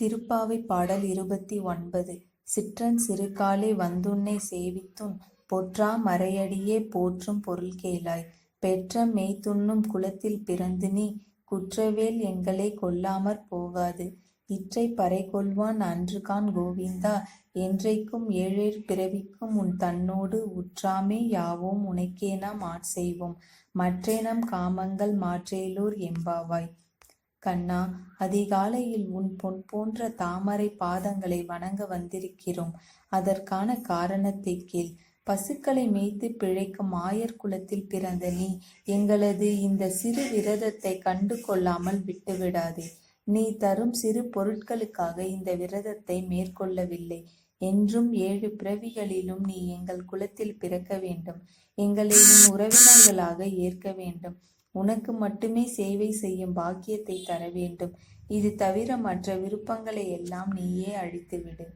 திருப்பாவை பாடல் இருபத்தி ஒன்பது. சிற்றன் சிறுகாலே வந்துன்னை சேவித்துன் பொற்றா மறையடியே போற்றும் பொருள் கேளாய். பெற்ற மெய்த்துண்ணும் குலத்தில் பிறந்து நீ குற்றவேல் எங்களை கொல்லாமற் போகாது. இற்றை பறைகொள்வான் அன்றுகான் கோவிந்தா என்றைக்கும் ஏழேழ் பிறவிக்கும் உன் தன்னோடு உற்றாமே யாவோம் உனக்கே நாம் ஆட்செய்வோம் மற்றேனம் காமங்கள் மாற்றேலூர் எம்பாவாய். கண்ணா அதிகாலையில் உன் பொன் போன்ற தாமரை பாதங்களை வணங்க வந்திருக்கிறோம். அதற்கான காரணத்தை கேள். பசுக்களை மேய்த்து பிழைக்கும் ஆயர் குலத்தில் பிறந்த நீ எங்களது இந்த சிறு விரதத்தை கண்டு கொள்ளாமல் விட்டுவிடாதே. நீ தரும் சிறு பொருட்களுக்காக இந்த விரதத்தை மேற்கொள்ளவில்லை. என்றும் ஏழு பிறவிகளிலும் நீ எங்கள் குலத்தில் பிறக்க வேண்டும். எங்களை உன் உறவினர்களாக ஏற்க வேண்டும். உனக்கு மட்டுமே சேவை செய்யும் பாக்கியத்தை தர வேண்டும் இது தவிர மற்ற விருப்பங்களை எல்லாம் நீயே அழித்துவிடு.